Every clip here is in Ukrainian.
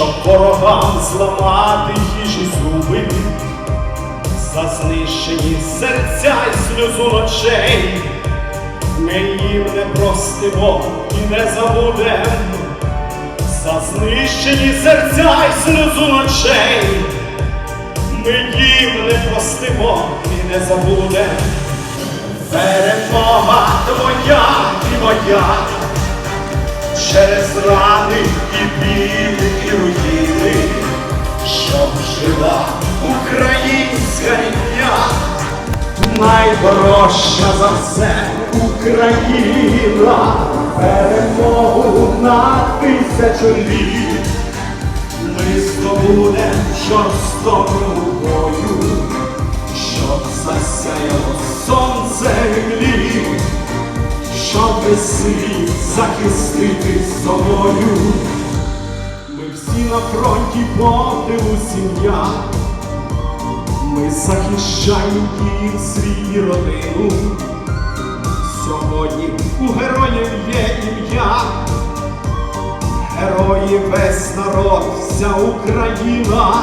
щоб ворогам зламати їжі зуби, за знищені серця й сльозу ночей. Ми їм не простимо і не забудем за знищені серця й сльозу ночей. Ми їм не простимо і не забудем. Перемога твоя і моя через рани і біль, і руїни, щоб жила українська рідня, найдорожча за все Україна, перемогу на тисячу літ. Ми здобудем жорстокому бою, щоб засяяло сонце землі, щоб весь світ захистити собою. Ми всі на фронті подиву сім'я, ми захищаємо Київ свій родину. Сьогодні у героїв є ім'я. Герої весь народ, вся Україна.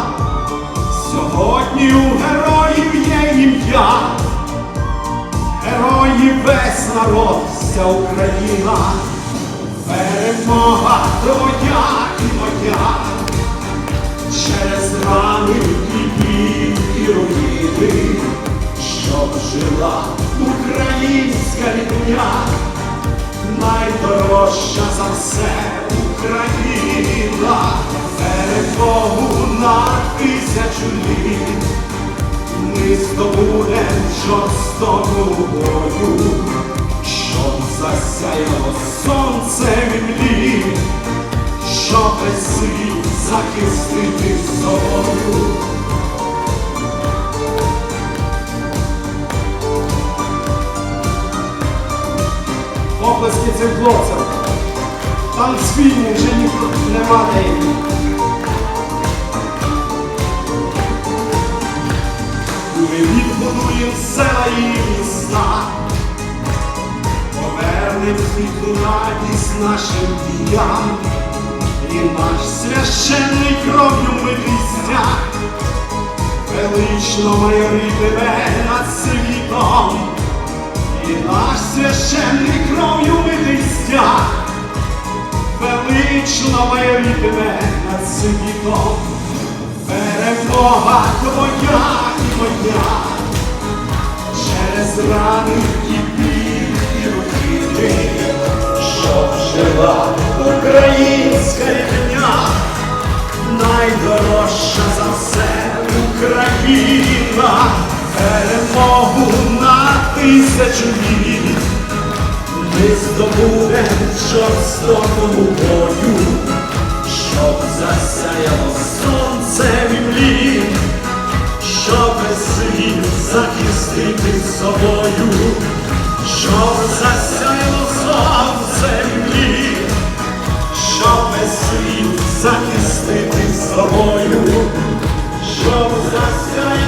Сьогодні у героїв є ім'я. Герої весь народ, вся Україна. Перемога твоя і моя. Через рани і біль, руїни, щоб жила українська рідня найдорожча за все Україна, перемогу на тисячу літ. Ми здобудем жорстокому бою, засяяло сонце землі, щоб весь світ захистити собою. Оплески цим хлопцям. Танцвільні вже ніхто нема неї. Ми відбудуємо села і міста, світлу радість нашим діям, і наш священний кров'ю митий стяг велично майоритиме над світом. І наш священний кров'ю митий стяг велично майорітиме над світом. Перемога твоя і моя через рани щоб жила українська рідня, найдорожча за все Україна, перемогу на тисячу літ. Ми здобудем в жорстокому бою, щоб засяяло сонце в імлі, щоб світ захистити собою. собою, щоб засяяти.